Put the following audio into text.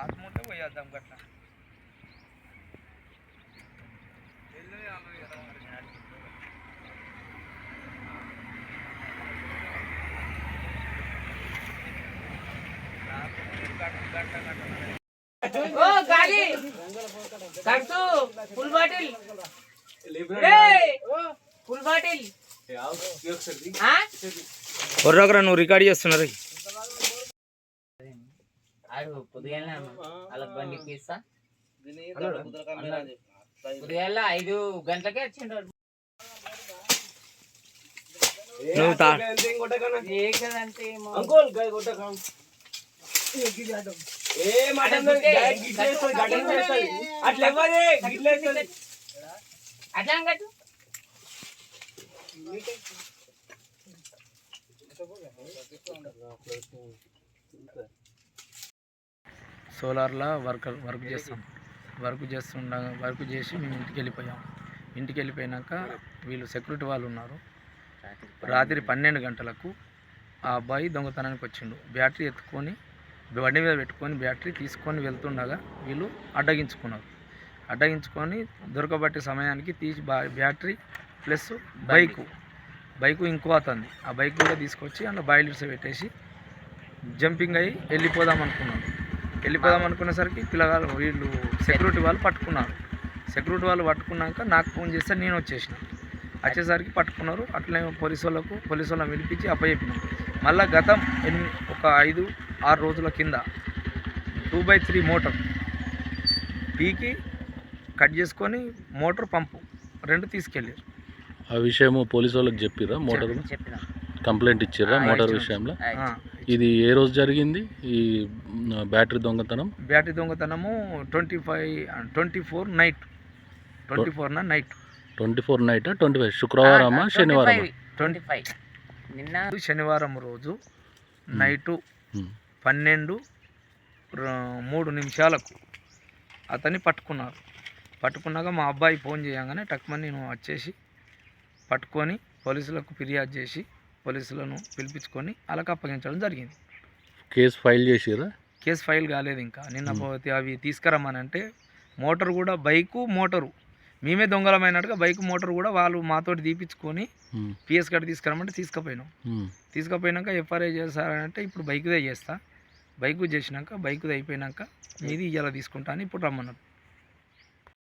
ఆత్మ ఉంటే పోయేద్దాం గట్లా ओ गाड़ी कट्टू फुल बॉटल फुल बॉटल हाँ ఒర్రొకరా నువ్వు రికార్డ్ చేస్తున్నారు ఆడు పొద్దుగాల అలా బండి తీస్తా పొద్దుగాల ఐదు గంటలకే వచ్చిండు నువ్వు తా ఏకదంతే అట్లా కట్టు సోలార్లో వర్క్ వర్క్ చేస్తాం. వర్క్ చేస్తుండ వర్క్ చేసి మేము ఇంటికి వెళ్ళిపోయాం ఇంటికి వెళ్ళిపోయినాక వీళ్ళు సెక్యూరిటీ వాళ్ళు ఉన్నారు. రాత్రి పన్నెండు గంటలకు ఆ అబ్బాయి దొంగతనానికి వచ్చిండు. బ్యాటరీ ఎత్తుకొని బండి మీద పెట్టుకొని బ్యాటరీ తీసుకొని వెళ్తుండగా వీళ్ళు అడ్డగించుకున్నారు. అడ్డగించుకొని దొరకబట్టే సమయానికి తీసి బ్యాటరీ ప్లస్ బైకు. బైకు ఇంకో అతంది ఆ బైక్ కూడా తీసుకొచ్చి అందులో బాయిలర్స్ పెట్టేసి జంపింగ్ అయ్యి వెళ్ళిపోదాం అనుకున్నాను వెళ్ళిపోదాం అనుకునేసరికి పిల్లగాళ్ళు వీళ్ళు సెక్యూరిటీ వాళ్ళు పట్టుకున్నారు. సెక్యూరిటీ వాళ్ళు పట్టుకున్నాక నాకు ఫోన్ చేస్తే నేను వచ్చేసిన. వచ్చేసరికి పట్టుకున్నారు. అట్లనే పోలీసు వాళ్ళకు పోలీసు వాళ్ళని పిలిపించి అప్పచెప్పినాం. మళ్ళీ గతం ఎన్ని ఒక ఐదు ఆరు రోజుల కింద టూ బై త్రీ మోటార్ పీకి కట్ చేసుకొని మోటార్ పంపు రెండు తీసుకెళ్ళారు. ఆ విషయము పోలీసు వాళ్ళకి చెప్పిరా మోటార్ చెప్పిన. కంప్లైంట్ ఇచ్చిర్రా ఆ, మోటార్. విషయంలో? ఇది ఏ రోజు జరిగింది? ఈ బ్యాటరీ దొంగతనం? Battery దొంగతనము twenty five twenty four night. Twenty ఫోర్న night. Twenty four night? Twenty five. శుక్రవారమా? శనివారమా? ట్వంటీ ఫైవ్ నిన్న శనివారం రోజు నైటు. పన్నెండు మూడు నిమిషాలకు అతన్ని పట్టుకున్నారు. పట్టుకున్నాక మా అబ్బాయి ఫోన్ చేయగానే టక్మని నేను వచ్చేసి పట్టుకొని పోలీసులకు ఫిర్యాదు చేసి పోలీసులను పిలిపించుకొని వాళ్ళకి అప్పగించడం జరిగింది. కేసు ఫైల్ చేసిర్రా? కేసు ఫైల్ కాలేదు ఇంకా. నిన్న. పోతే అవి తీసుకురమ్మని అంటే మోటార్ కూడా బైకు మోటారు. మేమే దొంగలమైనట్టుగా బైక్ మోటార్ కూడా వాళ్ళు మాతోటి తీపించుకొని పిఎస్ కాడ తీసుకురమ్మంటే తీసుకుపోయినాం. తీసుకుపోయినాక ఎఫ్ఐఆర్ చేస్తారంటే ఇప్పుడు బైక్దే చేస్తా. బైక్ చేసినాక బైక్ది అయిపోయినాక మీది ఇలా తీసుకుంటా అని ఇప్పుడు రమ్మన్నారు.